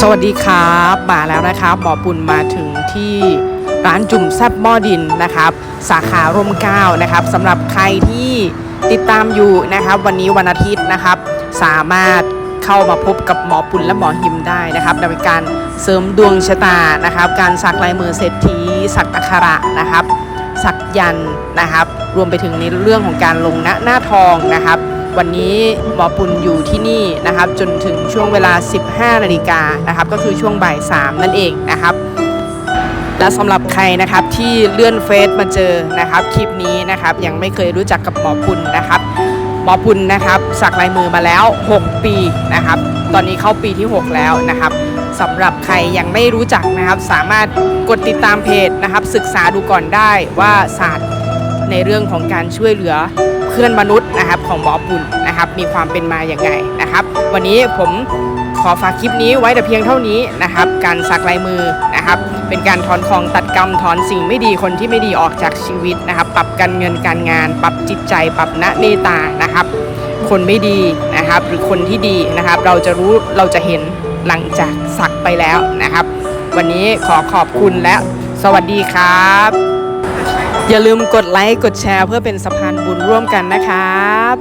สวัสดีครับมาแล้วนะครับหมอปุณมาถึงที่ร้านจุ่มแซบหม้อดินนะครับ สาขาร่มเก้านะครับสำหรับใครที่ติดตามอยู่นะครับ วันนี้วันอาทิตย์นะครับ สามารถเข้ามาพบกับหมอปุณและหมอหิมได้นะครับในการเสริมดวงชะตานะครับ การสักลายมือเศรษฐีสักอักขระนะครับ สักยันนะครับ รวมไปถึงในเรื่องของการลงหน้าหน้าทองนะครับ วันนี้หมอปุณอยู่ที่นี่นะครับ จนถึงช่วงเวลา 15 นาฬิกานะครับ ก็คือช่วงบ่าย 3 นั่นเองนะครับและสำหรับใครนะครับที่เลื่อนเฟซมาเจอนะครับคลิปนี้นะครับยังไม่เคยรู้จักกับหมอปุณนะครับ หมอปุณนะครับสักลายมือมาแล้ว 6 ปีนะครับ ตอนนี้เข้าปีที่ 6 แล้วนะครับสำหรับใครยังไม่รู้จักนะครับ สามารถกดติดตามเพจนะครับ ศึกษาดูก่อนได้ว่าศาสตร์ ในเรื่องของการช่วยเหลือเพื่อนมนุษย์นะครับของหมอปุณนะครับ มีความเป็นมาอย่างไงนะครับ วันนี้ผมขอฝากคลิปนี้ไว้แต่เพียงเท่านี้นะครับ การสักลายมือนะครับ เป็นการถอนของตัดกรรมถอนสิ่งไม่ดีคนที่ไม่ดีออกจากชีวิตนะครับ ปรับการเงินการงาน ปรับจิตใจ ปรับณเมตานะครับ คนไม่ดีนะครับ หรือคนที่ดีนะครับ เราจะรู้เราจะเห็นหลังจากสักไปแล้วนะครับ วันนี้ขอขอบคุณและสวัสดีครับ อย่าลืมกดไลค์กดแชร์เพื่อเป็นสะพานบุญร่วมกันนะครับ